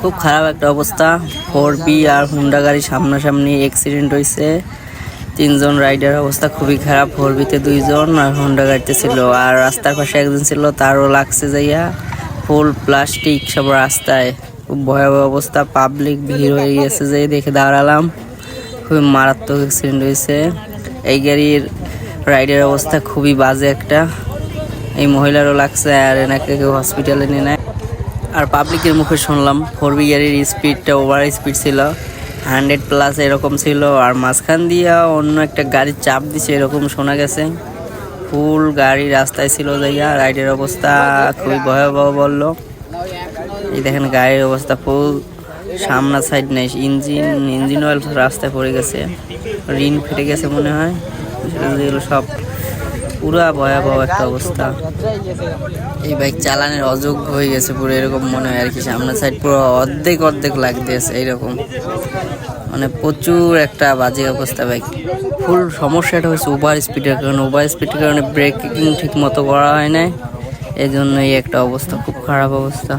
খুব খারাপ একটা অবস্থা। ফোর বি আর হুন্ডা গাড়ি সামনাসামনি অ্যাক্সিডেন্ট হয়েছে তিনজন রাইডার অবস্থা খুবই খারাপ। ফোর বিতে দুইজন আর হুন্ডা গাড়িতে ছিল। আর রাস্তার পাশে একজন ছিল, তারও লাগছে যাইয়া। ফুল প্লাস্টিক সব রাস্তায়। খুব ভয়াবহ অবস্থা। পাবলিক ভিড় হয়ে গেছে যে দেখে দাঁড়ালাম। খুবই মারাত্মক অ্যাক্সিডেন্ট হয়েছে এই গাড়ির রাইডের অবস্থা খুবই বাজে একটা। এই মহিলারও লাগছে আর এনাকে কেউ হসপিটালে নিয়ে নেয়। আর পাবলিকের মুখে শুনলাম ফোর বি গাড়ির স্পিডটা ওভার স্পিড ছিল, হান্ড্রেড প্লাস এরকম ছিল, আর মাঝখান দিয়া অন্য একটা গাড়ির চাপ দিছে এরকম শোনা গেছে। ফুল গাড়ি রাস্তায় ছিল যাইয়া, রাইডের অবস্থা খুবই ভয়াবহ বলল। এই দেখেন গাড়ির অবস্থা ফুল, সামনা সাইড নেই, ইঞ্জিন ইঞ্জিন অয়েল রাস্তায় পড়ে গেছে রিন ফেটে গেছে মনে হয়। সব পুরা ভয়াবহ একটা অবস্থা। এই বাইক চালানোর অযোগ্য হয়ে গেছে পুরো, এরকম মনে হয় আর কি। সামনের সাইড পুরো অর্ধেক অর্ধেক লাগতেছে এইরকম। মানে প্রচুর একটা বাজে অবস্থা বাইক ফুল সমস্যাটা হচ্ছে ওভার স্পিডের কারণে। ওভার স্পিডের কারণে ব্রেকিং ঠিক মতো করা হয় না এই জন্য এই একটা অবস্থা, খুব খারাপ অবস্থা।